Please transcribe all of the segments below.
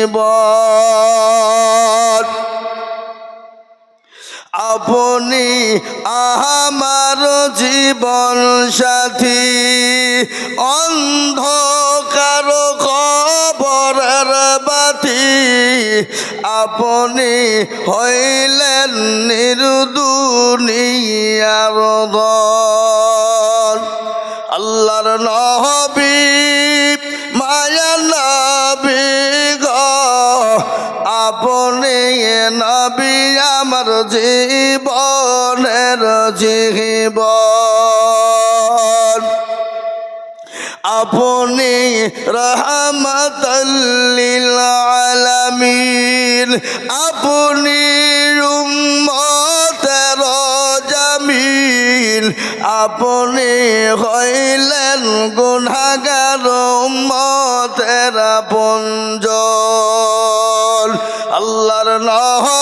জীবন। আপনি আমার জীবন সাথী। অন্ধকার খবরের বাতি। আপনি হইলেন নির্দুনিয়ার আল্লাহর নহবী জীবনের জীবন। আপনি রহমতল্লিল আলামিন। আপনি উম্মতের জামিল। আপনি হইলেন গুনাগার উম্মতের পঞ্জন আল্লাহর নহবী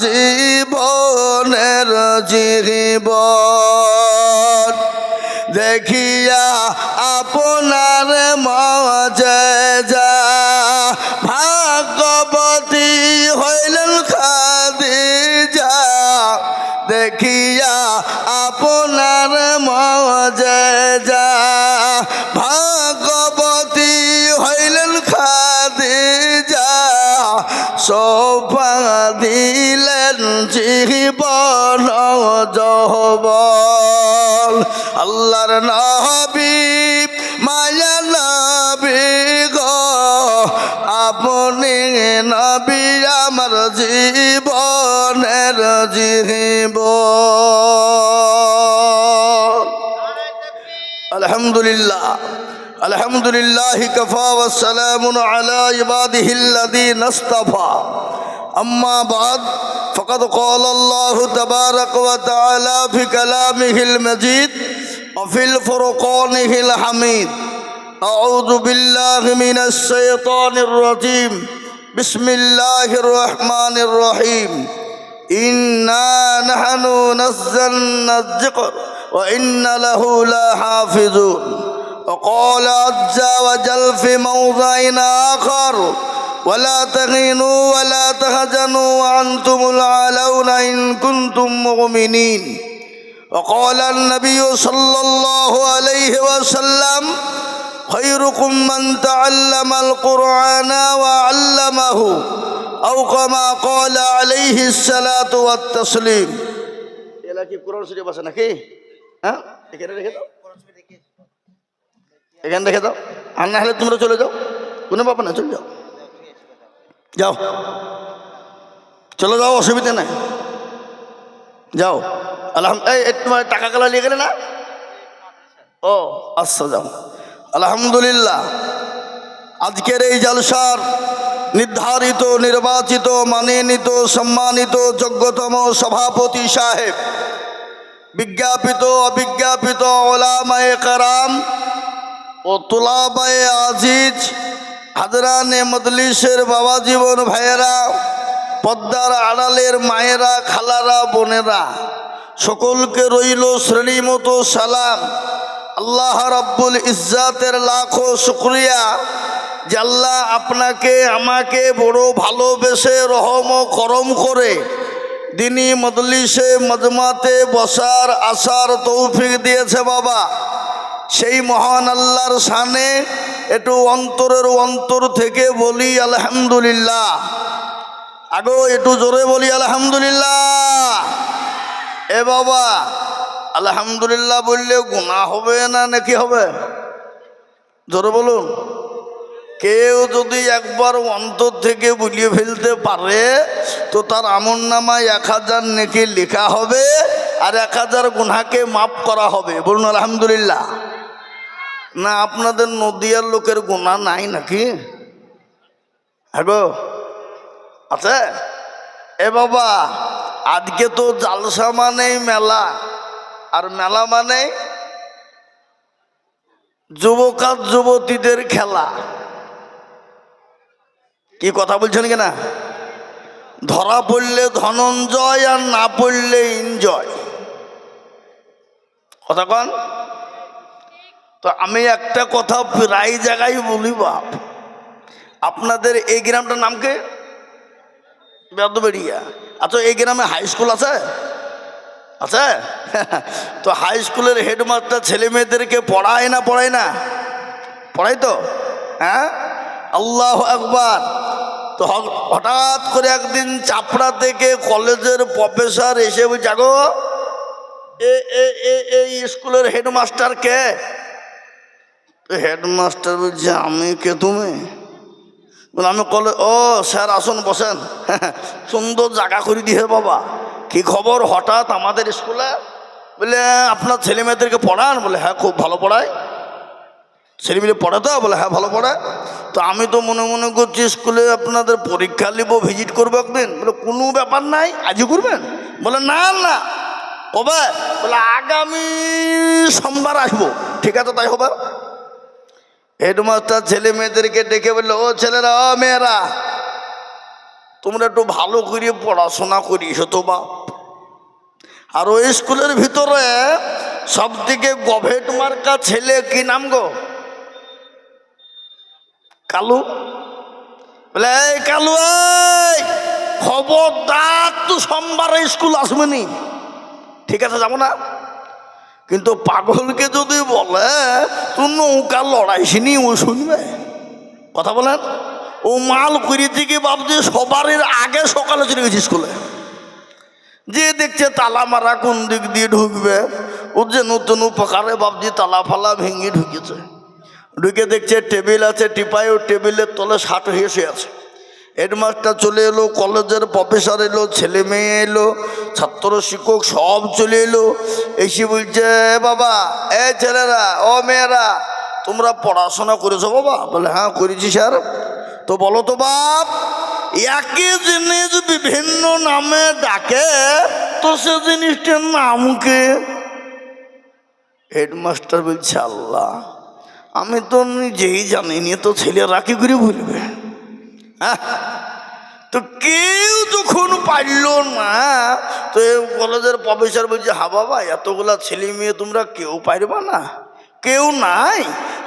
জীবনের জীবন দেখিয়া আপনার মাঝে যা ভাগবতী হইলেন খাদিজা দেখিয়া আপনার মাঝে আল্লাহর নবী মায়া নবী গো আপনি নবী আমার জীবনের জীবন আলহামদুলিল্লাহ আলহামদুলিল্লাহ কফা ওয়াসালাম আলা ইবাদিহি الذين اصطفى أما بعد فقد قال الله تبارك وتعالى في كلامه المجيد وفي الفرقانه الحميد أعوذ بالله من الشيطان الرجيم بسم الله الرحمن الرحيم إنا نحن نزلنا الذكر وإن له لحافظون وقال عز وجل في موضع آخر ولا تهينوا ولا تهزنوا وأنتم العلون إن كنتم مؤمنين وقال النبي صلى الله عليه وسلم خيركم من تعلم القرآن وعلمه أو كما قال عليه الصلاة والتسليم এলা কি কোরআন শরীফ আছে নাকি হ্যাঁ এখানে রেখে দাও এখানে রেখে দাও আর না হলে তোমরা চলে যাও কোনো ব্যাপার না চলে যাও যাও চলে যাও অসুবিধা নাই যাও। আলহাম এই এই তোমার টাকা কালা নিয়ে গেলে না? ও আচ্ছা যাও। আলহামদুলিল্লাহ। আজকের এই জালসার নির্ধারিত, নির্বাচিত, মানিনীত, সম্মানিত, যোগ্যতম সভাপতি সাহেব, বিজ্ঞাপিত, অবিজ্ঞাপিত ওলামায়ে কারাম ও তুলাবায়ে আজিজ, হাজরানে মদলিসের বাবা জীবন ভাইয়েরা পদ্মার আড়ালের মায়েরা, খালারা, বোনেরা, সকলকে রইল শ্রেণি মতো সালাম। আল্লাহ রাব্বুল ইজ্জাতের লাখো শুক্রিয়া আল্লাহ আপনাকে, আমাকে বড় ভালোবেসে রহম করম করে দিনী মদলিসে মজমাতে বসার আসার তৌফিক দিয়েছে বাবা। সেই মহান আল্লাহর সানে একটু অন্তরের অন্তর থেকে বলি, আলহামদুলিল্লাহ। আগো, একটু জোরে বলি, আলহামদুলিল্লাহ। এ বাবা, আলহামদুলিল্লাহ বললে গুণা হবে না নাকি হবে? জোরে বলুন। কেউ যদি একবার অন্তর থেকে বুলিয়ে ফেলতে পারে, তো তার আমন নামায় এক হাজার নেকি লেখা হবে আর এক হাজার গুনাকে মাফ করা হবে। বলুন, আলহামদুলিল্লাহ। না, আপনাদের নদিয়ার লোকের গুণা নাই নাকি? হ্যাঁ আছে? এ বাবা, আজকে তো জালসা মানেই মেলা। আর মেলা মানে যুবকার যুবতীদের খেলা। কি কথা বলছেন কিনা ধরা পড়লে ধনঞ্জয় আর না পড়লে ইনজয়। কথা কন? তো আমি একটা কথা প্রায় জায়গায় বলি বাপ। আপনাদের এই গ্রামটার নাম কি? বেদবেড়িয়া আচ্ছা এই গ্রামে হাই স্কুল আছে? আছে? তো হাই স্কুলের হেডমাস্টার ছেলে মেয়েদেরকে পড়ায় না পড়ায় না? পড়াই তো? হ্যাঁ? আল্লাহ একবার তো হঠাৎ করে একদিন চাপড়া থেকে কলেজের প্রফেসর এসে জাগো এই স্কুলের হেডমাস্টার কে? হেডমাস্টার বলছে, আমি কে তুমি? বলে আমি কলে, ও, স্যার, আসুন, বসেন। সুন্দর জায়গা করে দিয়ে বাবা। কি খবর? হঠাৎ আমাদের স্কুলে বলে, আপনার ছেলে মেয়েদেরকে পড়ান? বলে হ্যাঁ খুব ভালো পড়ায়। ছেলে মেয়ে পড়ে তো বলে হ্যাঁ ভালো পড়ায়। তো আমি তো মনে মনে করছি, স্কুলে আপনাদের পরীক্ষা নিব ভিজিট করব একদিন। বলে, কোনো ব্যাপার নাই, আজই করবেন? বলে, না না। কবে? বলে, আগামী সোমবার আসব। ঠিক আছে, তাই হবে। হেডমাস্টার ছেলে মেয়েদেরকে ডেকে বলল, ও ছেলেরা, ও মেয়েরা, তোমরা একটু ভালো করে পড়াশোনা করিস তো বাপ। আর ওই স্কুলের ভিতরে সব থেকে গভেট মার্কা ছেলে কি নাম গো? কালু। বলে, এই কালু, এই খবরদার তো সোমবারে স্কুল আসবে নি। ঠিক আছে, যাব না? কিন্তু পাগলকে যদি বলে তুই নৌকা লড়াইছিনি ও শুনবে? কথা বলেন। ও মাল করি থেকে ভাবছে সবার আগে সকালে চলে গেছে স্কুলে। যে দেখছে তালা মারা কোন দিক দিয়ে ঢুকবে, ও যে নতুন উপকারে ভাবছি, তালা ফালা ভেঙে ঢুকেছে। ঢুকে দেখছে টেবিল আছে টিপাই ও টেবিলের তলে ষাট হয়ে আছে। হেডমাস্টার চলে এলো, কলেজের প্রফেসর এলো, ছেলে মেয়ে এলো ছাত্র, শিক্ষক সব চলে এলো। এসে বলছে বাবা, এ ছেলেরা, ও মেয়েরা, তোমরা পড়াশোনা করেছ বাবা? বলে হ্যাঁ করেছি স্যার। তো বলো তো বাপ, একই জিনিস বিভিন্ন নামে ডাকে, তো সে জিনিসটার নাম কে? হেডমাস্টার বলছে, আল্লাহ, আমি তো নিজেই জানিনি, তো ছেলেরা কি করে বলবে? হ্যাঁ তো কেউ যখন পারল না, তো কলেজের প্রফেসর বলছে, হা বাবা, এতগুলা ছেলে মেয়ে তোমরা কেউ পারবা না। কেউ নাই।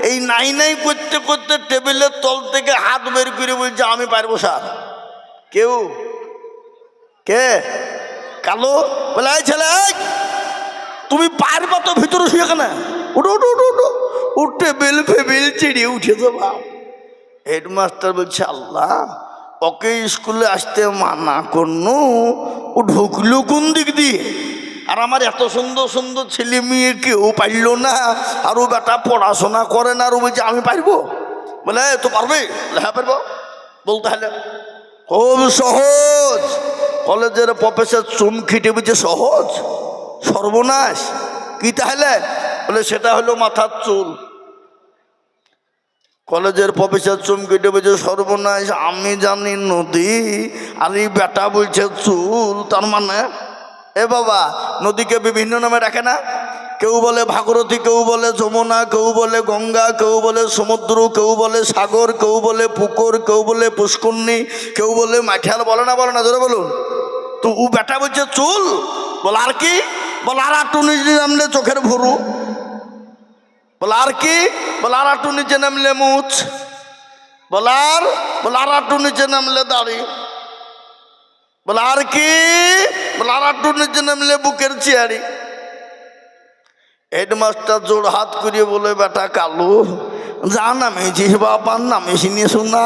এই নাই নাই করতে করতে টেবিলের তল থেকে হাত বের করে বলছে, আমি পারব স্যার। কেউ? কে? কালো? বলে ছেলে তুমি পারবা তো ভিতরে শুয়ে কেন উঠো উঠো উঠো উঠো। ও টেবিল ফেবিল চিড়িয়ে উঠেছে বাপ হেডমাস্টার বলছে, আল্লাহ ওকে স্কুলে আসতে মানা করনু ও ঢুকলো কোন দিক দিয়ে? আর আমার এত সুন্দর সুন্দর ছেলে মেয়ে কেউ পারল না আর ও বেটা পড়াশোনা করে না আর ও বলছে আমি পারব? বলে "এ, তো পারবে। হ্যাঁ পারব? বলতে হলে খুব সহজ। কলেজের প্রফেসর চুম খিটে বলছে সহজ? সর্বনাশ। কি তাহলে? বলে সেটা হলো মাথার চুল। কলেজের প্রফেসর চমকে বলছে সর্বনাশ, আমি জানি নদী, আর এই বেটা বলছে চুল, তার মানে? এ বাবা, নদীকে বিভিন্ন নামে রাখে না? কেউ বলে ভাগরথী, কেউ বলে যমুনা, কেউ বলে গঙ্গা, কেউ বলে সমুদ্র, কেউ বলে সাগর, কেউ বলে পুকুর, কেউ বলে পুষ্করণী, কেউ বলে মাঠিয়াল বলে না বলে না, জোরে বলুন। তো ও বেটা বলছে চুল? বল আর কি? বল আর একটু নিজে নামলে চোখের ভরু। বল আর কি? বল আর নিচে নামলে মুছ। বল আর একটু নিচে নামলে দাড়ি। বল আর কি? বল আর একটু নিচে নামলে বুকের চেয়ারি। হেডমাস্টার জোর হাত করিয়ে বলে, বেটা কালু, যা নামেছিস বাবার নামেছি নিয়ে শোনা,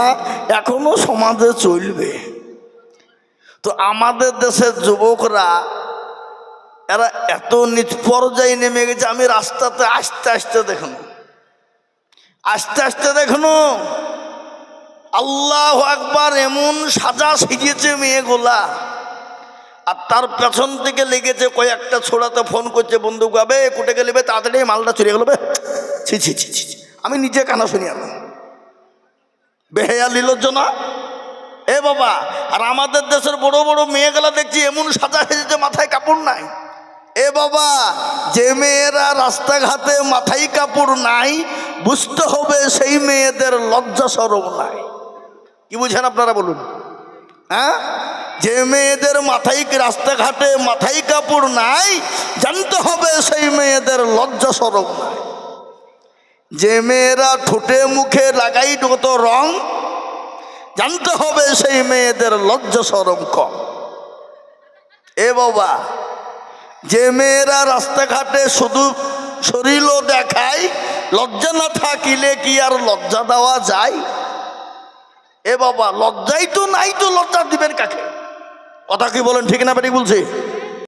এখনও সমাজে চলবে। তো আমাদের দেশের যুবকরা এরা এত নিচ পর্যায়ে নেমে গেছে, আমি রাস্তাতে আস্তে আস্তে দেখুন। আস্তে আস্তে দেখুন। আল্লাহ একবার এমন সাজা সিজিয়েছে মেয়েগুলা। আর তার পেছন থেকে লেগেছে কয়েকটা ছোড়াতে ফোন করছে বন্ধু গাবে কুটে গেলে তাড়াতাড়ি মালটা চলে গেল ছি ছি ছি ছি। আমি নিজে কানা শুনি আমি বেহেয়া লীলজ্জনা। এ বাবা, আর আমাদের দেশের বড় বড় মেয়েগুলা দেখছি এমন সাজা সেজেছে মাথায় কাপড় নাই। এ বাবা, যে মেয়েরা রাস্তাঘাটে মাথায় কাপড় নাই, বুঝতে হবে সেই মেয়েদের লজ্জা সরম নাই। কি বুঝেন আপনারা বলুন? হ্যাঁ? যে মেয়েদের মাথায় রাস্তাঘাটে মাথায় কাপড় নাই, জানতে হবে সেই মেয়েদের লজ্জা সরম নাই। যে মেয়েরা ঠোঁটে মুখে লাগাই কত রং, জানতে হবে সেই মেয়েদের লজ্জা সরম কম। এ বাবা যে মেয়েরা রাস্তাঘাটে শুধু শরীরও দেখায়, লজ্জা না থাকিলে কি আর লজ্জা দেওয়া যায়? এ বাবা, লজ্জাই তো নাই তো লজ্জা দিবেন কাকে? কথা কি বলেন, ঠিক না বেটি বলছি?